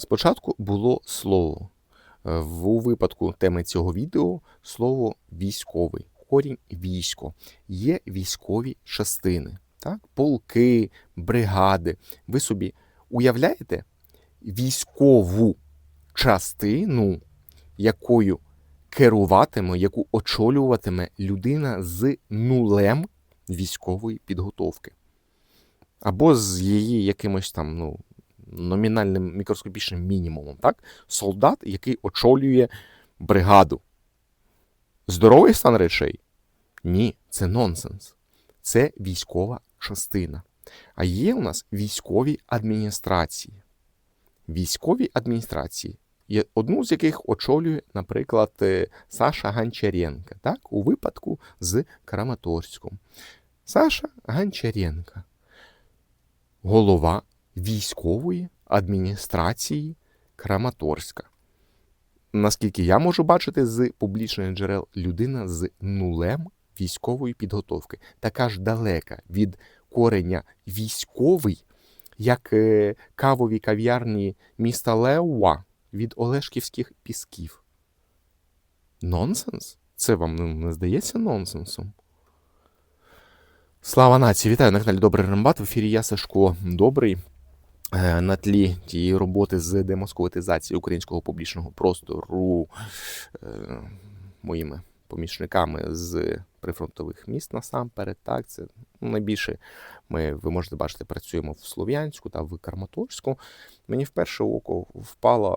Спочатку було слово. Е, У випадку теми цього відео слово військовий, корінь військо. Є військові частини, так? полки, бригади. Ви собі уявляєте військову частину, якою керуватиме, яку очолюватиме людина з нулем військової підготовки. Або з її якимось там ну, номінальним мікроскопічним мінімумом. Так? Солдат, який очолює бригаду. Здоровий стан речей? Ні, це нонсенс. Це військова частина. А є у нас військові адміністрації. Військові адміністрації, одну з яких очолює, наприклад, е, Саша Гончаренка, так? у випадку з Краматорськом. Саша Гончаренка, голова військової адміністрації Краматорська. Наскільки я можу бачити з публічних джерел, людина з нулем військової підготовки, така ж далека від кореня військовий, як е, кавові кав'ярні міста Леуа від Олешківських пісків. Нонсенс? Це вам ну, не здається нонсенсом? Слава нації! Вітаю на каналі Добрий Рембат. В ефірі я Сашко Добрий. Е, На тлі тієї роботи з демосковитизації українського публічного простору е, моїми помічниками з прифронтових міст насамперед. Так, це найбільше ми, ви можете бачити, працюємо в Слов'янську та в Карматорську. Мені в перше око впала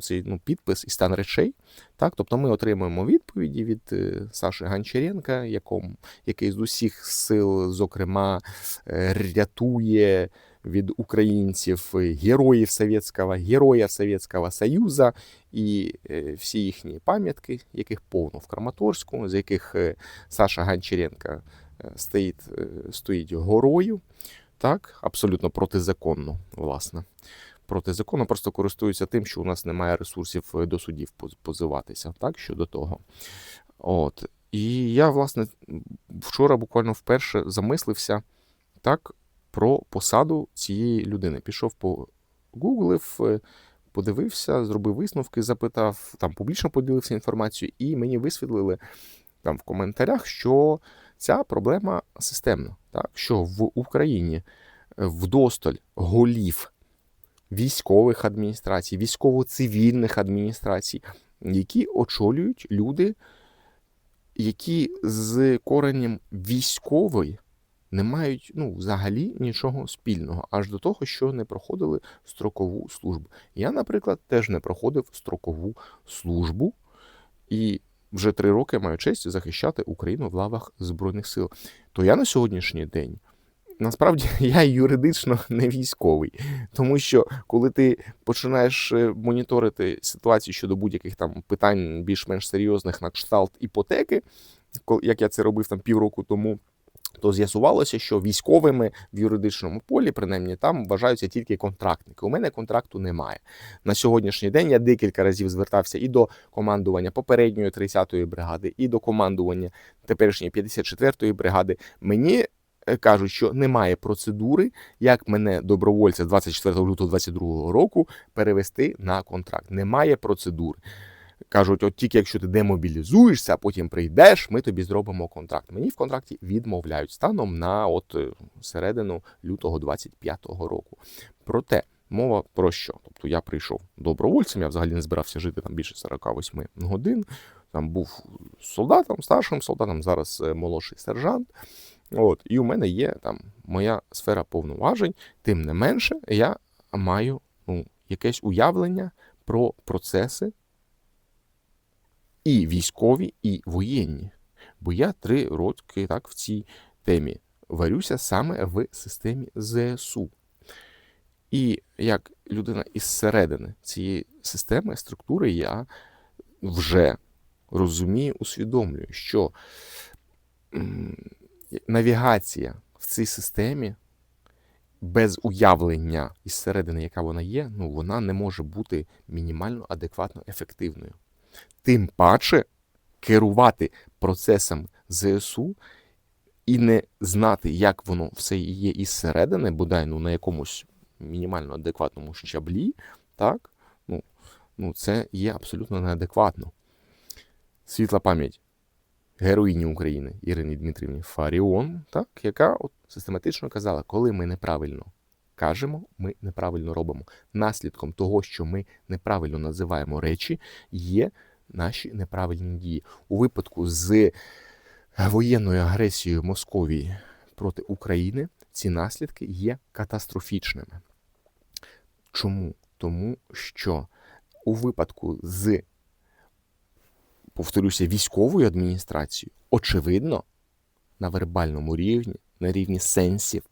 цей ну, підпис і стан речей. Так? Тобто ми отримуємо відповіді від е, Саші Гончаренка, якому, який з усіх сил, зокрема, рятує від українців е, героїв Совєтського, героя Совєтського Союзу і е, всі їхні пам'ятки, яких повно в Краматорську, з яких е, Саша Гончаренка е, стоїть, стоїть горою, так, абсолютно протизаконно, власне. Протизаконно просто користуються тим, що у нас немає ресурсів до судів позиватися, так, щодо того. От. І я, власне, вчора буквально вперше замислився так, про посаду цієї людини. Пішов по гуглив, е, подивився, зробив висновки, запитав, там публічно поділився інформацією, і мені висвітлили там в коментарях, що ця проблема системна, так, що в Україні е, вдосталь голів військових адміністрацій, військово-цивільних адміністрацій, які очолюють люди, які з коренем військової не мають ну, взагалі нічого спільного, аж до того, що не проходили строкову службу. Я, наприклад, теж не проходив строкову службу і вже три роки маю честь захищати Україну в лавах Збройних сил. То я на сьогоднішній день. Насправді я юридично не військовий, тому що коли ти починаєш е, моніторити ситуацію щодо будь-яких там питань більш-менш серйозних на кшталт іпотеки, як я це робив там півроку тому, то з'ясувалося, що військовими в юридичному полі, принаймні там, вважаються тільки контрактники. У мене контракту немає. На сьогоднішній день я декілька разів звертався і до командування попередньої 30-ї бригади, і до командування теперішньої 54-ї бригади. Мені е, кажуть, що немає процедури, як мене добровольця з 24 лютого 22 року перевести на контракт. Немає процедури. Кажуть, от тільки якщо ти демобілізуєшся, а потім прийдеш, ми тобі зробимо контракт. Мені в контракті відмовляють станом на от е, середину лютого 25-го року. Проте мова про що? Тобто я прийшов добровольцем, я взагалі не збирався жити там більше 48 годин. Там був солдатом, старшим солдатом, зараз е, молодший сержант. От, і у мене є там моя сфера повноважень. Тим не менше, я маю ну, якесь уявлення про процеси і військові, і воєнні. Бо я три роки так в цій темі варюся саме в системі ЗСУ. І як людина із середини цієї системи, структури, я вже розумію, усвідомлюю, що навігація в цій системі без уявлення із середини, яка вона є, ну вона не може бути мінімально адекватно ефективною. Тим паче керувати процесом ЗСУ і не знати, як воно все є із середини, бодай ну, на якомусь мінімально адекватному щаблі, так? Ну, ну це є абсолютно неадекватно. Світла пам'ять героїні України Ірині Дмитрівні Фаріон, так, яка от систематично казала, коли ми неправильно кажемо, ми неправильно робимо. Наслідком того, що ми неправильно називаємо речі, є наші неправильні дії. У випадку з воєнною агресією Московії проти України ці наслідки є катастрофічними. Чому? Тому що у випадку з, повторюся, військовою адміністрацією, очевидно, на вербальному рівні, на рівні сенсів,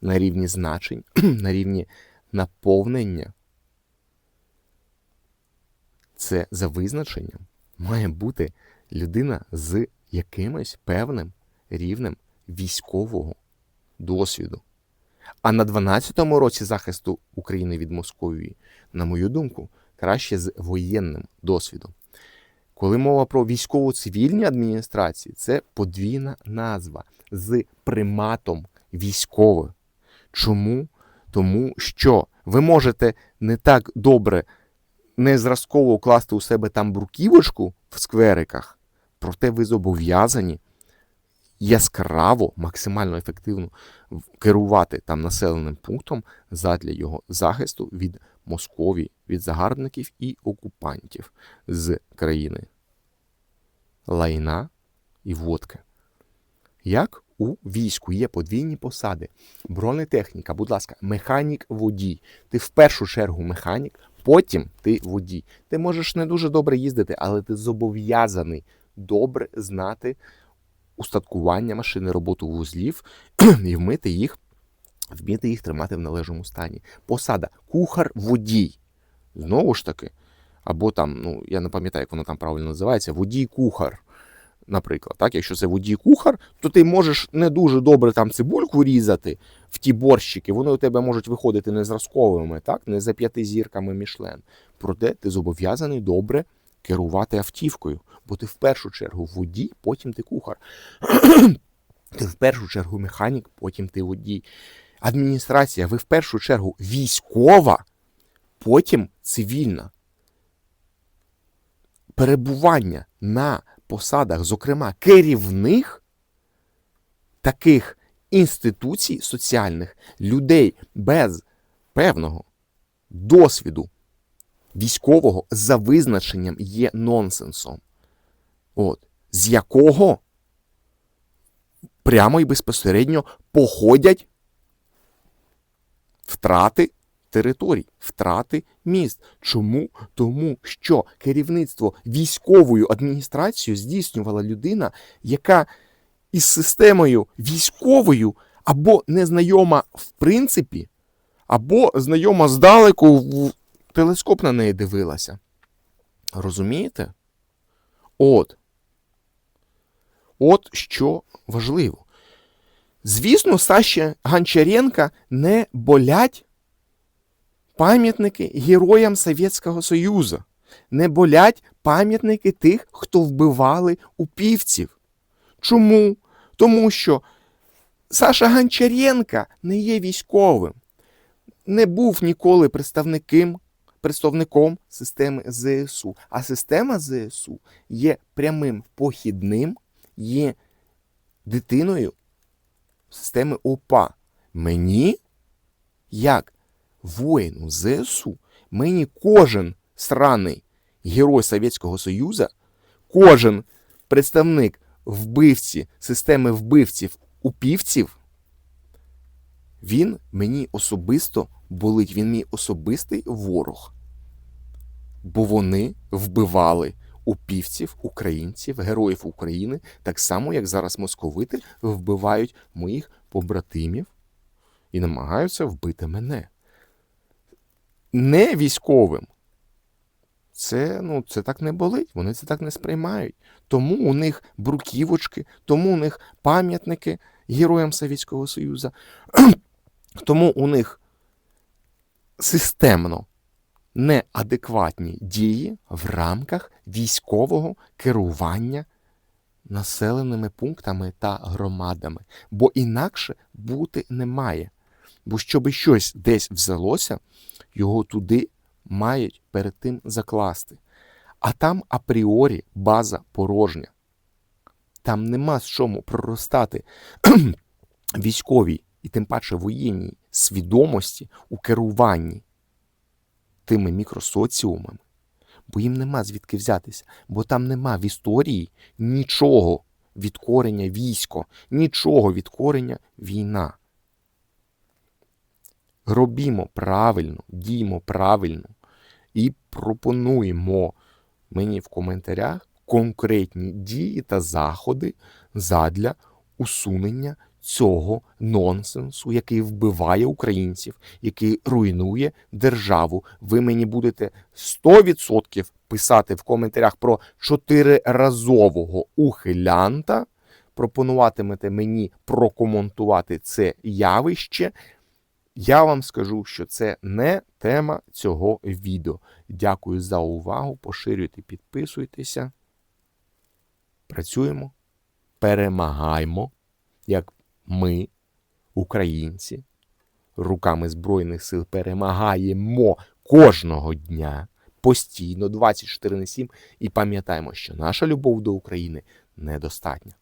на рівні значень, на рівні наповнення, це за визначенням має бути людина з якимось певним рівнем військового досвіду. А на 12-му році захисту України від Московії, на мою думку, краще з воєнним досвідом. Коли мова про військово-цивільні адміністрації, це подвійна назва з приматом військових. Чому? Тому що ви можете не так добре не зразково укласти у себе там бруківочку в сквериках, проте ви зобов'язані яскраво, максимально ефективно керувати там населеним пунктом задля його захисту від Московії, від загарбників і окупантів з країни лайна і водки. Як у війську є подвійні посади. Бронетехніка, будь ласка, механік водій. Ти в першу чергу механік, потім ти водій. Ти можеш не дуже добре їздити, але ти зобов'язаний добре знати устаткування машини, роботу вузлів і вмити їх, вміти їх тримати в належному стані. Посада кухар-водій. Знову ж таки, або там, ну я не пам'ятаю, як воно там правильно називається, водій-кухар. Наприклад, так, якщо це водій-кухар, то ти можеш не дуже добре там цибульку різати в ті борщики, вони у тебе можуть виходити не зразковими, так, не за п'яти зірками Мішлен. Проте ти зобов'язаний добре керувати автівкою, бо ти в першу чергу водій, потім ти кухар. ти в першу чергу механік, потім ти водій. Адміністрація, ви в першу чергу військова, потім цивільна. Перебування на посадах, зокрема керівних таких інституцій соціальних людей без певного досвіду військового за визначенням є нонсенсом. От, з якого прямо і безпосередньо походять втрати територій, втрати міст. Чому? Тому що керівництво військовою адміністрацією здійснювала людина, яка із системою військовою або не знайома в принципі, або знайома здалеку в телескоп на неї дивилася. Розумієте? От. От що важливо. Звісно, Саші Гончаренка не болять пам'ятники героям Совєтського Союзу. Не болять пам'ятники тих, хто вбивали упівців. Чому? Тому що Саша Гончаренка не є військовим, не був ніколи представником, представником системи ЗСУ. А система ЗСУ є прямим похідним, є дитиною системи ОПА. Мені, як воїну ЗСУ, мені кожен сраний герой Совєтського Союзу, кожен представник вбивці системи вбивців упівців, він мені особисто болить, він мій особистий ворог. Бо вони вбивали упівців, українців, героїв України, так само, як зараз московити вбивають моїх побратимів і намагаються вбити мене. Не військовим. Це, ну, це так не болить, вони це так не сприймають. Тому у них бруківочки, тому у них пам'ятники героям Совєтського Союзу, тому у них системно неадекватні дії в рамках військового керування населеними пунктами та громадами. Бо інакше бути не має. Бо щоб щось десь взялося, його туди мають перед тим закласти. А там апріорі база порожня. Там нема з чому проростати військовій і тим паче воєнній свідомості у керуванні тими мікросоціумами, бо їм нема звідки взятися, бо там нема в історії нічого від корення військо, нічого від корення війна. Робімо правильно, діємо правильно і пропонуємо мені в коментарях конкретні дії та заходи задля усунення цього нонсенсу, який вбиває українців, який руйнує державу. Ви мені будете 100% писати в коментарях про чотириразового ухилянта. Пропонуватимете мені прокоментувати це явище. Я вам скажу, що це не тема цього відео. Дякую за увагу. Поширюйте, підписуйтеся. Працюємо, перемагаємо, як ми, українці, руками Збройних сил перемагаємо кожного дня, постійно, 24 на 7, і пам'ятаємо, що наша любов до України недостатня.